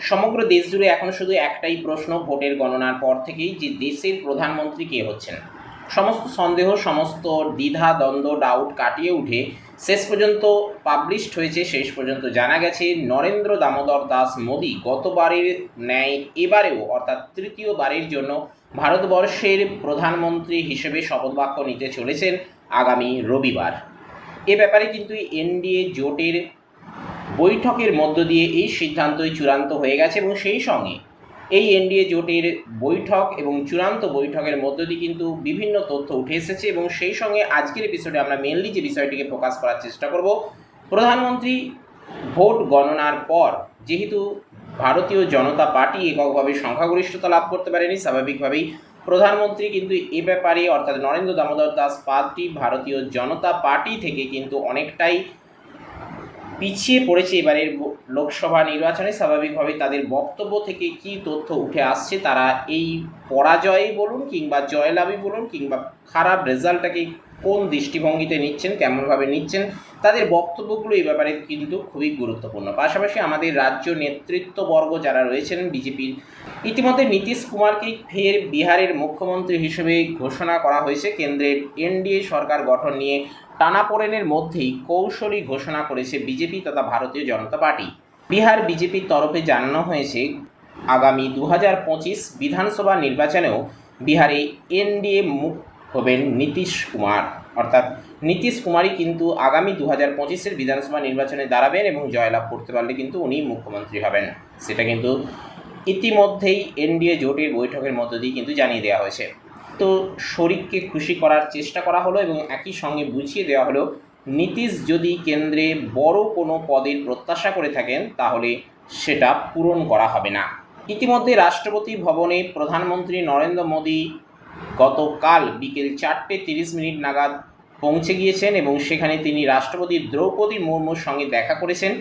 সমগ্র দেশ জুড়ে এখন শুধু একটাই প্রশ্ন ভোটের গণনার পর থেকেই যে দেশের প্রধানমন্ত্রী কে হচ্ছেন। সমস্ত সন্দেহ, সমস্ত দ্বিধা, দ্বন্দ্ব ডাউট কাটিয়ে উঠে শেষ পর্যন্ত পাবলিশড হয়েছে, শেষ পর্যন্ত জানা গেছে নরেন্দ্র দামোদর দাস মোদী গতবারের ন্যায় এবারেও অর্থাৎ তৃতীয়বারের জন্য ভারতবর্ষের প্রধানমন্ত্রী হিসেবে শপথবাক্য নিতে চলেছেন আগামী রবিবার। এ ব্যাপারে কিন্তু এনডিএ জোটের বৈঠকের মধ্য দিয়ে এই সিদ্ধান্তই চূড়ান্ত হয়ে গেছে এবং সেই সঙ্গে এই এনডিএ জোটের বৈঠক এবং চূড়ান্ত বৈঠকের মধ্য দিয়ে কিন্তু বিভিন্ন তথ্য উঠে এসেছে এবং সেই সঙ্গে আজকের এপিসোডে আমরা মেনলি যে বিষয়টিকে ফোকাস করার চেষ্টা করব, প্রধানমন্ত্রী ভোট গণনার পর, যেহেতু ভারতীয় জনতা পার্টি এককভাবে সংখ্যাগরিষ্ঠতা লাভ করতে পারেনি, স্বাভাবিকভাবেই প্রধানমন্ত্রী কিন্তু এ ব্যাপারে অর্থাৎ নরেন্দ্র দামোদর দাস পার্টি ভারতীয় জনতা পার্টি থেকে কিন্তু অনেকটাই পিছিয়ে পড়েছে এবারের লোকসভা নির্বাচনে। স্বাভাবিকভাবে তাদের বক্তব্য থেকে কি তথ্য উঠে আসছে তারা এই পরাজয়ই বলুন কিংবা জয়লাভই বলুন কিংবা খারাপ রেজাল্টটাকে কোন দৃষ্টিভঙ্গিতে নিচ্ছেন, কেমনভাবে নিচ্ছেন, তাদের বক্তব্যগুলো এই ব্যাপারে কিন্তু খুবই গুরুত্বপূর্ণ। পাশাপাশি আমাদের রাজ্য নেতৃত্ববর্গ যারা রয়েছেন, বিজেপির ইতিমধ্যে নীতিশ কুমারকে ফের বিহারের মুখ্যমন্ত্রী হিসেবে ঘোষণা করা হয়েছে। কেন্দ্রের এনডিএ সরকার গঠন নিয়ে টানাপোড়েনের মধ্যেই কৌশলী ঘোষণা করেছে বিজেপি তথা ভারতীয় জনতা পার্টি। বিহার বিজেপির তরফে জানানো হয়েছে, আগামী দু হাজার পঁচিশ বিধানসভা নির্বাচনেও বিহারে এনডিএ মুখ হবেন নীতিশ কুমার। অর্থাৎ নীতিশ কুমারই কিন্তু আগামী দু হাজার পঁচিশের বিধানসভা নির্বাচনে দাঁড়াবেন এবং জয়লাভ করতে পারলে কিন্তু উনি মুখ্যমন্ত্রী হবেন। সেটা কিন্তু ইতিমধ্যেই এনডিএ জোটের বৈঠকের মধ্য দিয়ে কিন্তু জানিয়ে দেওয়া হয়েছে। তো শরিককে খুশি করার চেষ্টা করা হলো এবং একই সঙ্গে বুঝিয়ে দেওয়া হলো, নীতিশ যদি কেন্দ্রে বড় কোনো পদের প্রত্যাশা করে থাকেন, তাহলে সেটা পূরণ করা হবে না। ইতিমধ্যে রাষ্ট্রপতি ভবনে প্রধানমন্ত্রী নরেন্দ্র মোদী গতকাল বিকেল চারটে তিরিশ মিনিট নাগাদ পৌঁছে গিয়েছেন এবং সেখানে তিনি রাষ্ট্রপতি দ্রৌপদী মুর্মুর সঙ্গে দেখা করেছেন।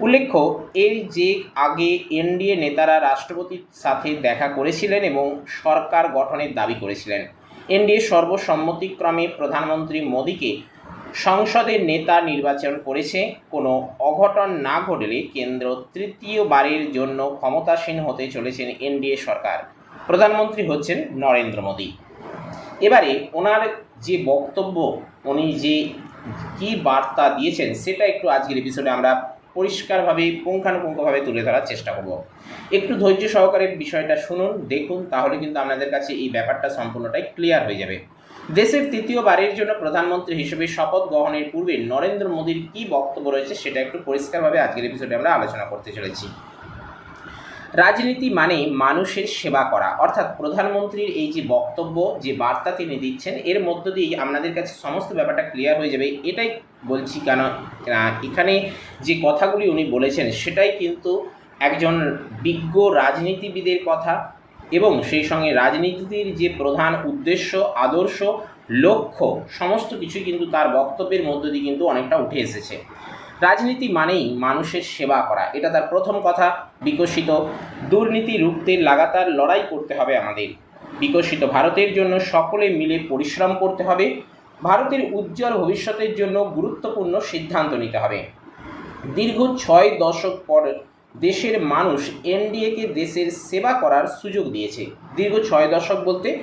উল্লেখ্য, এর যে আগে এনডিএ নেতারা রাষ্ট্রপতির সাথে দেখা করেছিলেন এবং সরকার গঠনের দাবি করেছিলেন। এনডিএ সর্বসম্মতিক্রমে প্রধানমন্ত্রী মোদীকে সংসদের নেতা নির্বাচন করেছে। কোনো অঘটন না ঘটলে কেন্দ্র তৃতীয়বারের জন্য ক্ষমতাসীন হতে চলেছেন এনডিএ সরকার। প্রধানমন্ত্রী হচ্ছেন নরেন্দ্র মোদী। এবারে ওনার যে বক্তব্য, উনি যে কি বার্তা দিয়েছেন, সেটা একটু আজকের এপিসোডে আমরা পরিষ্কারভাবে, পুঙ্খানুপুঙ্খভাবে তুলে ধরার চেষ্টা করব। একটু ধৈর্য সহকারে বিষয়টা শুনুন, দেখুন, তাহলে কিন্তু আপনাদের কাছে এই ব্যাপারটা সম্পূর্ণটাই ক্লিয়ার হয়ে যাবে। দেশের তৃতীয়বারের জন্য প্রধানমন্ত্রী হিসেবে শপথ গ্রহণের পূর্বে নরেন্দ্র মোদীর কী বক্তব্য রয়েছে, সেটা একটু পরিষ্কারভাবে আজকের এপিসোডে আমরা আলোচনা করতে চলেছি। রাজনীতি মানে মানুষের সেবা করা। অর্থাৎ প্রধানমন্ত্রীর এই যে বক্তব্য, যে বার্তা তিনি দিচ্ছেন, এর মধ্য দিয়েই আপনাদের কাছে সমস্ত ব্যাপারটা ক্লিয়ার হয়ে যাবে। এটাই বলছি কেন এখানে যে কথাগুলি উনি বলেছেন, সেটাই কিন্তু একজন বিজ্ঞ রাজনীতিবিদের কথা এবং সেই সঙ্গে রাজনীতির যে প্রধান উদ্দেশ্য, আদর্শ, লক্ষ্য, সমস্ত কিছুই কিন্তু তার বক্তব্যের মধ্য দিয়ে কিন্তু অনেকটা উঠে এসেছে। রাজনীতি মানেই মানুষের সেবা করা। এটা তার প্রথম কথা। বিকশিত দুর্নীতি রুখতে লাগাতার লড়াই করতে হবে আমাদের। বিকশিত ভারতের জন্য সকলে মিলে পরিশ্রম করতে হবে। ভারতের উজ্জ্বল ভবিষ্যতের জন্য গুরুত্বপূর্ণ সিদ্ধান্ত নিতে হবে। দীর্ঘ ছয় দশক পর দেশের মানুষ এনডিএকে দেশের সেবা করার সুযোগ দিয়েছে। দীর্ঘ ছয় দশক বলতে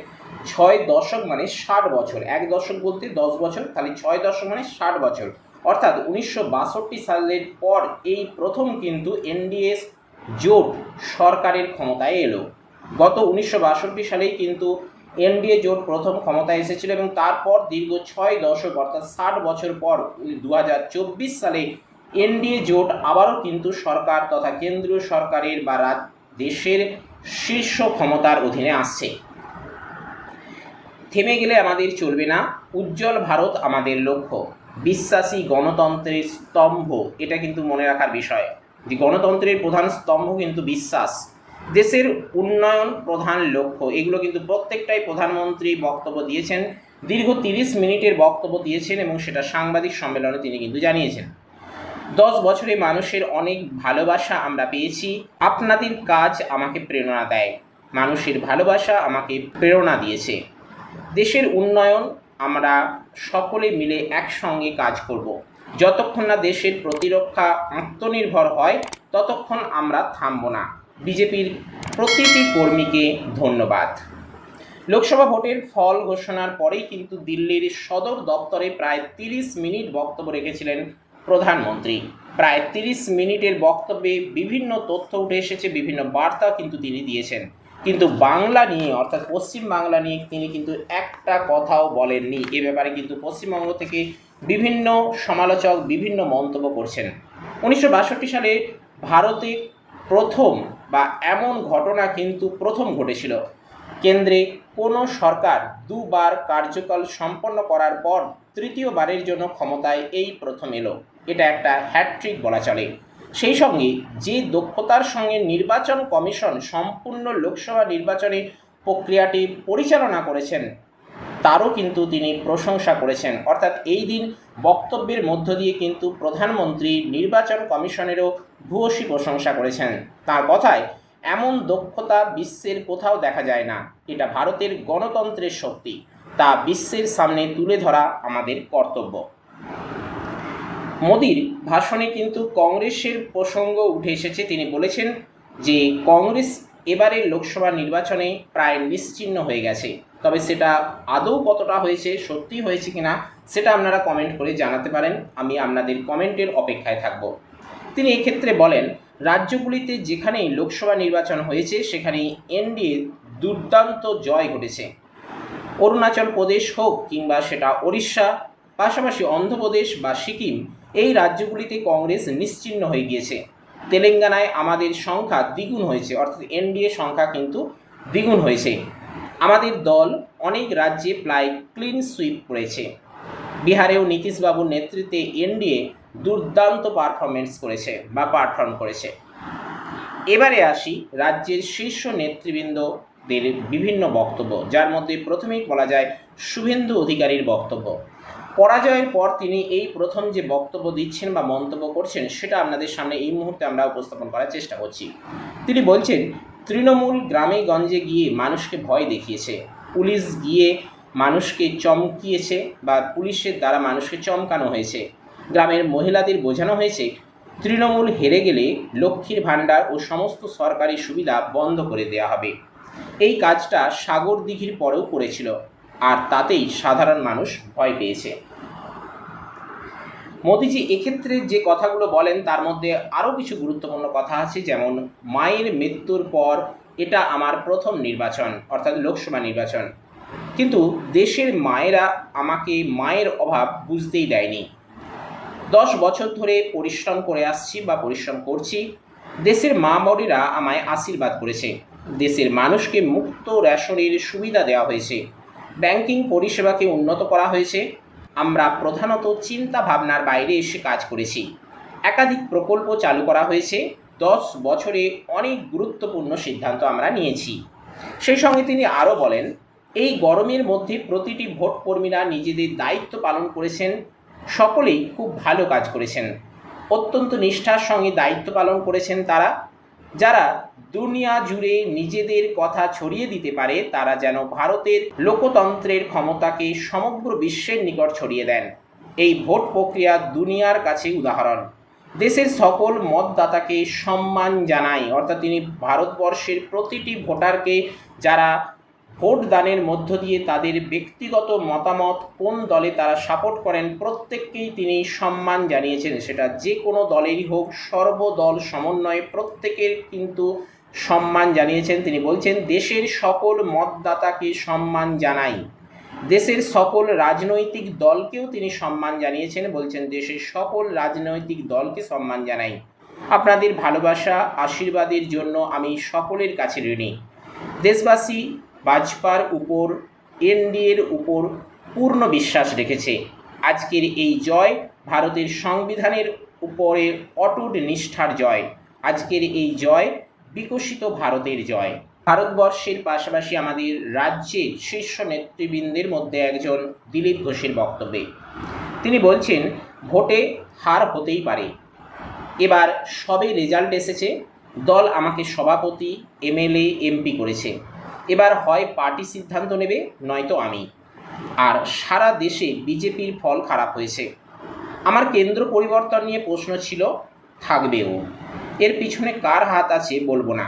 ছয় দশক মানে ষাট বছর। এক দশক বলতে দশ বছর, তাহলে ছয় দশক মানে ষাট বছর। অর্থাৎ উনিশশো বাষট্টি সালের পর এই প্রথম কিন্তু এনডিএ জোট সরকারের ক্ষমতায় এলো। গত উনিশশো বাষট্টি সালেই কিন্তু এনডিএ জোট প্রথম ক্ষমতায় এসেছিল এবং তারপর দীর্ঘ ছয় দশক অর্থাৎ ষাট বছর পর দু হাজার চব্বিশ সালে এনডিএ জোট আবারও কিন্তু সরকার তথা কেন্দ্রীয় সরকারের বা দেশের শীর্ষ ক্ষমতার অধীনে আসছে। থেমে গেলে আমাদের চলবে না। উজ্জ্বল ভারত আমাদের লক্ষ্য। বিশ্বাসী গণতন্ত্রের স্তম্ভ, এটা কিন্তু মনে রাখার বিষয়। যে গণতন্ত্রের প্রধান স্তম্ভ কিন্তু বিশ্বাস। দেশের উন্নয়ন প্রধান লক্ষ্য, এগুলো কিন্তু প্রত্যেকটাই প্রধানমন্ত্রী বক্তব্য দিয়েছেন, দীর্ঘ তিরিশ মিনিটের বক্তব্য দিয়েছেন এবং সেটা সাংবাদিক সম্মেলনে তিনি কিন্তু জানিয়েছেন। দশ বছরে মানুষের অনেক ভালোবাসা আমরা পেয়েছি, আপনাদের কাজ আমাকে প্রেরণা দেয়। মানুষের ভালোবাসা আমাকে প্রেরণা দিয়েছে। দেশের উন্নয়ন আমরা সকলে মিলে একসঙ্গে কাজ করব। যতক্ষণ না দেশের প্রতিরক্ষা আত্মনির্ভর হয়, ততক্ষণ আমরা থামব না। বিজেপির প্রতিটি কর্মীকে ধন্যবাদ। লোকসভা ভোটের ফল ঘোষণার পরেই কিন্তু দিল্লির সদর দপ্তরে প্রায় তিরিশ মিনিট বক্তব্য রেখেছিলেন প্রধানমন্ত্রী। প্রায় তিরিশ মিনিটের বক্তব্যে বিভিন্ন তথ্য উঠে এসেছে, বিভিন্ন বার্তা কিন্তু তিনি দিয়েছেন। কিন্তু বাংলা নিয়ে, অর্থাৎ পশ্চিম বাংলা নিয়ে তিনি কিন্তু একটা কথাও বলেননি। এ ব্যাপারে কিন্তু পশ্চিমবঙ্গ থেকে বিভিন্ন সমালোচক বিভিন্ন মন্তব্য করছেন। উনিশশো বাষট্টি সালে ভারতে প্রথম বা এমন ঘটনা কিন্তু প্রথম ঘটেছিল। কেন্দ্রে কোনো সরকার দুবার কার্যকাল সম্পন্ন করার পর তৃতীয়বারের জন্য ক্ষমতায় এই প্রথম এলো। এটা একটা হ্যাট্রিক বলা চলে। সেই সঙ্গে যে দক্ষতার সঙ্গে নির্বাচন কমিশন সম্পূর্ণ লোকসভা নির্বাচনী প্রক্রিয়াটি পরিচালনা করেছেন, তারও কিন্তু তিনি প্রশংসা করেছেন। অর্থাৎ এই দিন বক্তব্যের মধ্য দিয়ে কিন্তু প্রধানমন্ত্রী নির্বাচন কমিশনেরও ভূয়সী প্রশংসা করেছেন। তার কথায়, এমন দক্ষতা বিশ্বের কোথাও দেখা যায় না। এটা ভারতের গণতন্ত্রের শক্তি। তা বিশ্বের সামনে তুলে ধরা আমাদের কর্তব্য। মোদির ভাষণে কিন্তু কংগ্রেসের প্রসঙ্গ উঠে এসেছে। তিনি বলেছেন যে, কংগ্রেস এবারের লোকসভা নির্বাচনে প্রায় নিশ্চিহ্ন হয়ে গেছে। তবে সেটা আদৌ কতটা হয়েছে, সত্যি হয়েছে কিনা, সেটা আপনারা কমেন্ট করে জানাতে পারেন। আমি আপনাদের কমেন্টের অপেক্ষায় থাকব। তিনি এক্ষেত্রে বলেন, রাজ্যগুলিতে যেখানেই লোকসভা নির্বাচন হয়েছে, সেখানেই এনডিএ দুর্দান্ত জয় ঘটেছে। অরুণাচল প্রদেশ হোক কিংবা সেটা ওড়িশা পাশাপাশি অন্ধ্রপ্রদেশ বা সিকিম এই রাজ্যগুলিতে কংগ্রেস নিশ্চিহ্ন হয়ে গিয়েছে। তেলেঙ্গানায় আমাদের সংখ্যা দ্বিগুণ হয়েছে, অর্থাৎ এনডিএ সংখ্যা কিন্তু দ্বিগুণ হয়েছে। আমাদের দল অনেক রাজ্যে প্রায় ক্লিন সুইপ করেছে। বিহারেও নীতিশবাবুর নেতৃত্বে এনডিএ দুর্দান্ত পারফরমেন্স করেছে বা পারফর্ম করেছে। এবারে আসি রাজ্যের শীর্ষ নেতৃবৃন্দদের বিভিন্ন বক্তব্য, যার মধ্যে প্রথমেই বলা যায় শুভেন্দু অধিকারীর বক্তব্য। পরাজয়ের পর তিনি এই প্রথম যে বক্তব্য দিচ্ছেন বা মন্তব্য করছেন, সেটা আপনাদের সামনে এই মুহূর্তে আমরা উপস্থাপন করার চেষ্টা করছি। তিনি বলছেন, তৃণমূল গ্রামে গঞ্জে গিয়ে মানুষকে ভয় দেখিয়েছে। পুলিশ গিয়ে মানুষকে চমকিয়েছে বা পুলিশের দ্বারা মানুষকে চমকানো হয়েছে। গ্রামের মহিলাদের বোঝানো হয়েছে, তৃণমূল হেরে গেলে লক্ষ্মীর ভাণ্ডার ও সমস্ত সরকারি সুবিধা বন্ধ করে দেওয়া হবে। এই কাজটা সাগর দিঘির পরেও করেছিল। আর তাতেই সাধারণ মানুষ ভয় পেয়েছে। মোদিজি এক্ষেত্রে যে কথাগুলো বলেন, তার মধ্যে আরও কিছু গুরুত্বপূর্ণ কথা আছে, যেমন, মায়ের মৃত্যুর পর এটা আমার প্রথম নির্বাচন, অর্থাৎ লোকসভা নির্বাচন। কিন্তু দেশের মায়েরা আমাকে মায়ের অভাব বুঝতেই দেয়নি। দশ বছর ধরে পরিশ্রম করে আসছি বা পরিশ্রম করছি, দেশের মা বড়িরা আমায় আশীর্বাদ করেছে। দেশের মানুষকে মুক্ত রেশনের সুবিধা দেওয়া হয়েছে। ব্যাংকিং পরিষেবাকে উন্নত করা হয়েছে। আমরা প্রধানত চিন্তা ভাবনার বাইরে এসে কাজ করেছি। একাধিক প্রকল্প চালু করা হয়েছে। দশ বছরে অনেক গুরুত্বপূর্ণ সিদ্ধান্ত আমরা নিয়েছি। সেই সঙ্গে তিনি আরও বলেন, এই গরমের মধ্যে প্রতিটি ভোট কর্মীরা নিজেদের দায়িত্ব পালন করেছেন। সকলেই খুব ভালো কাজ করেছেন। অত্যন্ত নিষ্ঠার সঙ্গে দায়িত্ব পালন করেছেন তারা। যারা দুনিয়া জুড়ে নিজেদের কথা ছড়িয়ে দিতে পারে, তারা যেন ভারতের লোকতন্ত্রের ক্ষমতাকে সমগ্র বিশ্বের নিকট ছড়িয়ে দেন। এই ভোট প্রক্রিয়া দুনিয়ার কাছে উদাহরণ। দেশের সকল মতদাতাকে সম্মান জানায় অর্থাৎ তিনি ভারতবর্ষের প্রতিটি ভোটারকে যারা ভোট দানের মধ্য দিয়ে তাদের ব্যক্তিগত মতামত কোন দলে তারা সাপোর্ট করেন প্রত্যেককেই তিনি সম্মান জানিয়েছেন। সেটা যে কোনো দলেরই হোক, সর্বদল সমন্বয়ে প্রত্যেকের কিন্তু সম্মান জানিয়েছেন। তিনি বলছেন, দেশের সকল মতদাতাকে সম্মান জানাই। দেশের সকল রাজনৈতিক দলকেও তিনি সম্মান জানিয়েছেন। বলছেন, দেশের সকল রাজনৈতিক দলকে সম্মান জানাই। আপনাদের ভালোবাসা, আশীর্বাদের জন্য আমি সকলের কাছে ঋণী। দেশবাসী বাজপার উপর, এনডিএর উপর পূর্ণ বিশ্বাস রেখেছে। আজকের এই জয় ভারতের সংবিধানের উপরে অটুট নিষ্ঠার জয়। আজকের এই জয় বিকশিত ভারতের জয়। ভারতবর্ষের পাশাপাশি আমাদের রাজ্যের শীর্ষ নেতৃবৃন্দের মধ্যে একজন দিলীপ ঘোষের বক্তব্যে। তিনি বলছেন, ভোটে হার হতেই পারে। এবার সবে রেজাল্ট এসেছে। দল আমাকে সভাপতি, এমএলএ, এমপি করেছে। এবার হয় পার্টি সিদ্ধান্ত নেবে, নয়তো আমি। আর সারা দেশে বিজেপির ফল খারাপ হয়েছে। আমার কেন্দ্র পরিবর্তন নিয়ে প্রশ্ন ছিল, থাকবেও। এর পিছনে কার হাত আছে বলব না।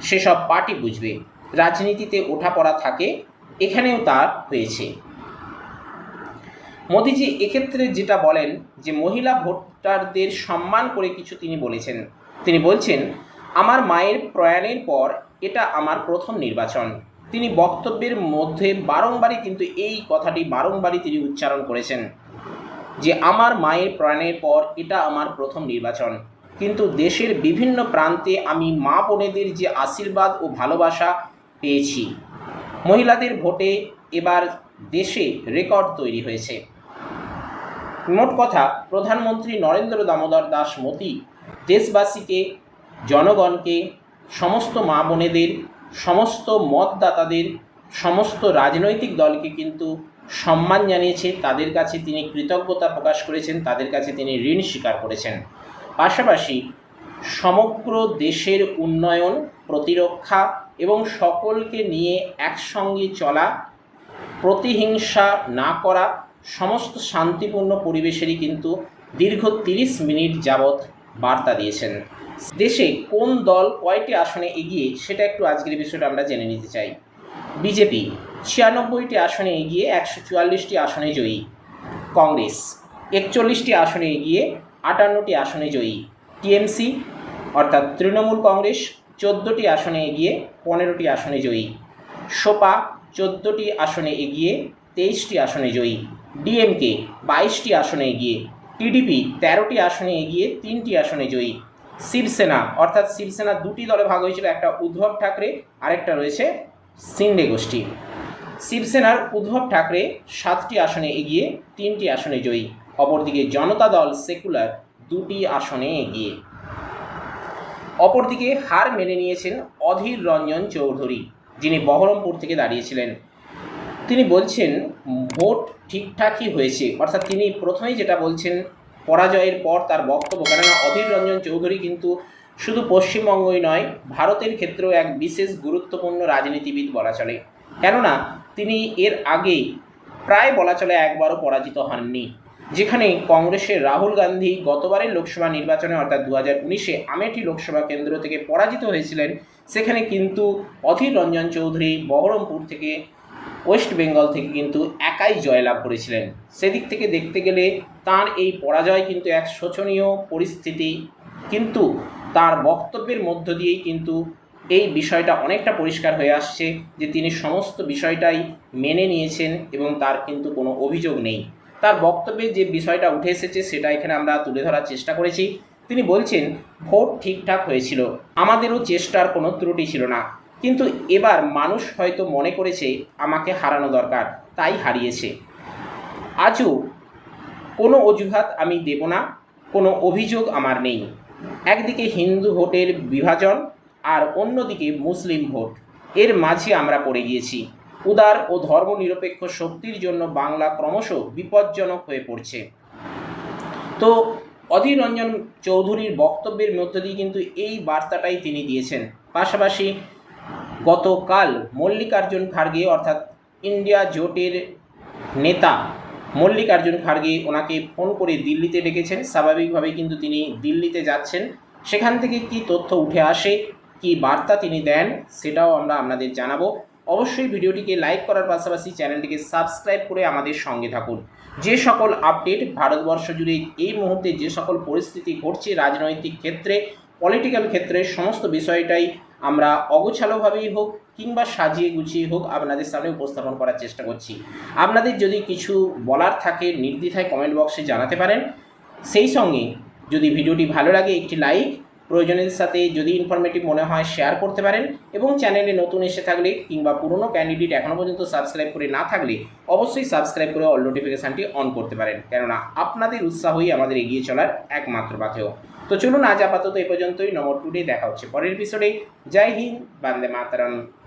সেসব পার্টি বুঝবে। রাজনীতিতে ওঠাপড়া থাকে, এখানেও তার হয়েছে। মোদিজি এক্ষেত্রে যেটা বলেন, যে মহিলা ভোটারদের সম্মান করে কিছু তিনি বলেছেন। তিনি বলছেন, আমার মায়ের প্রয়াণের পর এটা আমার প্রথম নির্বাচন। তিনি বক্তব্যের মধ্যে বারংবারই কিন্তু এই কথাটি বারংবারই তিনি উচ্চারণ করেছেন যে, আমার মায়ের প্রয়াণের পর এটা আমার প্রথম নির্বাচন। কিন্তু দেশের বিভিন্ন প্রান্তে আমি মা বোনেদের যে আশীর্বাদ ও ভালোবাসা পেয়েছি, মহিলাদের ভোটে এবার দেশে রেকর্ড তৈরি হয়েছে। মোট কথা, প্রধানমন্ত্রী নরেন্দ্র দামোদর দাস মোদী দেশবাসীকে, জনগণকে সমস্ত মা বোনেদের, সমস্ত মতদাতাদের, সমস্ত রাজনৈতিক দলকে কিন্তু সম্মান জানিয়েছে। তাদের কাছে তিনি কৃতজ্ঞতা প্রকাশ করেছেন, তাদের কাছে তিনি ঋণ স্বীকার করেছেন। পাশাপাশি সমগ্র দেশের উন্নয়ন, প্রতিরক্ষা এবং সকলকে নিয়ে একসঙ্গে চলা, প্রতিহিংসা না করা, সমস্ত শান্তিপূর্ণ পরিবেশেরই কিন্তু দীর্ঘ তিরিশ মিনিট যাবৎ বার্তা দিয়েছেন। দেশে কোন দল কয়টি আসনে এগিয়ে, সেটা একটু আজকের বিষয়টা আমরা জেনে নিতে চাই। বিজেপি ছিয়ানব্বইটি আসনে এগিয়ে একশো চুয়াল্লিশটি আসনে জয়ী। কংগ্রেস একচল্লিশটি আসনে এগিয়ে আটান্নটি আসনে জয়ী। টিএমসি অর্থাৎ তৃণমূল কংগ্রেস চোদ্দোটি আসনে এগিয়ে পনেরোটি আসনে জয়ী। সোপা চোদ্দোটি আসনে এগিয়ে তেইশটি আসনে জয়ী। ডিএমকে বাইশটি আসনে এগিয়ে, টিডিপি তেরোটি আসনে এগিয়ে তিনটি আসনে জয়ী। শিবসেনা, অর্থাৎ শিবসেনা দুটি দলে ভাগ হয়েছিল, একটা উদ্ধব ঠাকরে, আরেকটা রয়েছে সিন্ডে গোষ্ঠী। শিবসেনার উদ্ধব ঠাকরে সাতটি আসনে এগিয়ে তিনটি আসনে জয়ী, অপরদিকে জনতা দল সেকুলার দুটি আসনে এগিয়ে। অপরদিকে হার মেনে নিয়েছেন অধীর রঞ্জন চৌধুরী, যিনি বহরমপুর থেকে দাঁড়িয়েছিলেন। তিনি বলছেন, ভোট ঠিকঠাকই হয়েছে। অর্থাৎ তিনি প্রথমেই যেটা বলছেন পরাজয়ের পর তার বক্তব্য কেননা অধীর রঞ্জন চৌধুরী কিন্তু শুধু পশ্চিমবঙ্গই নয়, ভারতের ক্ষেত্রেও এক বিশেষ গুরুত্বপূর্ণ রাজনীতিবিদ বলা চলে। কেননা তিনি এর আগে প্রায় বলা চলে একবারও পরাজিত হননি, যেখানে কংগ্রেসের রাহুল গান্ধী গতবারের লোকসভা নির্বাচনে অর্থাৎ দু হাজার উনিশে আমেঠি লোকসভা কেন্দ্র থেকে পরাজিত হয়েছিলেন, সেখানে কিন্তু অধীর রঞ্জন চৌধুরী বহরমপুর থেকে, ওয়েস্ট বেঙ্গল থেকে কিন্তু একাই জয়লাভ করেছিলেন। সেদিক থেকে দেখতে গেলে তার এই পরাজয় কিন্তু এক শোচনীয় পরিস্থিতি। কিন্তু তার বক্তব্যের মধ্য দিয়েই কিন্তু এই বিষয়টা অনেকটা পরিষ্কার হয়ে আসছে যে তিনি সমস্ত বিষয়টাই মেনে নিয়েছেন এবং তার কিন্তু কোনো অভিযোগ নেই। তার বক্তব্যে যে বিষয়টা উঠে এসেছে সেটা এখানে আমরা তুলে ধরার চেষ্টা করেছি। তিনি বলছেন, ভোট ঠিকঠাক হয়েছিল। আমাদেরও চেষ্টার কোনো ত্রুটি ছিল না। কিন্তু এবার মানুষ হয়তো মনে করেছে আমাকে হারানো দরকার, তাই হারিয়েছে। আজও কোনো অজুহাত আমি দেব না, কোনো অভিযোগ আমার নেই। একদিকে হিন্দু ভোটের বিভাজন আর অন্যদিকে মুসলিম ভোট। এর মাঝে আমরা পড়ে গিয়েছি। উদার ও ধর্মনিরপেক্ষ শক্তির জন্য বাংলা ক্রমশ বিপজ্জনক হয়ে পড়ছে। তো অধীর রঞ্জন চৌধুরীর বক্তব্যের মধ্য দিয়ে কিন্তু এই বার্তাটাই তিনি দিয়েছেন। পাশাপাশি গতকাল মল্লিকার্জুন খার্গে অর্থাৎ ইন্ডিয়া জোটের নেতা মল্লিকার্জুন খার্গে ওনাকে ফোন করে দিল্লিতে ডেকেছেন। স্বাভাবিকভাবেই কিন্তু তিনি দিল্লিতে যাচ্ছেন। সেখান থেকে কি তথ্য উঠে আসে, কি বার্তা তিনি দেন, সেটাও আমরা আপনাদের জানাব। অবশ্যই ভিডিওটিকে লাইক করার পাশাপাশি চ্যানেলটিকে সাবস্ক্রাইব করে আমাদের সঙ্গে থাকুন। যে সকল আপডেট ভারতবর্ষ জুড়ে এই মুহূর্তে যে সকল পরিস্থিতি ঘটছে রাজনৈতিক ক্ষেত্রে পলিটিক্যাল ক্ষেত্রে, সমস্ত বিষয়টাই আমরা অগোছালোভাবেই হোক কিংবা সাজিয়ে গুছিয়ে হোক আপনাদের সামনে উপস্থাপন করার চেষ্টা করছি। আপনাদের যদি কিছু বলার থাকে, নির্দ্বিধায় কমেন্ট বক্সে জানাতে পারেন। সেই সঙ্গে যদি ভিডিওটি ভালো লাগে, একটি লাইক প্রয়োজনের সাথে যদি ইনফরমেটিভ মনে হয় শেয়ার করতে পারেন এবং চ্যানেলে নতুন এসে থাকলে কিংবা পুরনো ক্যান্ডিডেট এখনও পর্যন্ত সাবস্ক্রাইব করে না থাকলে অবশ্যই সাবস্ক্রাইব করে অল নোটিফিকেশানটি অন করতে পারেন। কেননা আপনাদের উৎসাহই আমাদের এগিয়ে চলার একমাত্র পাথেও তো চলুন আজ আপাতত এ পর্যন্তই। নম্বর টুডে দেখা হচ্ছে পরের এপিসোডে জয় হিন্দ। বান্দে মাতারাম।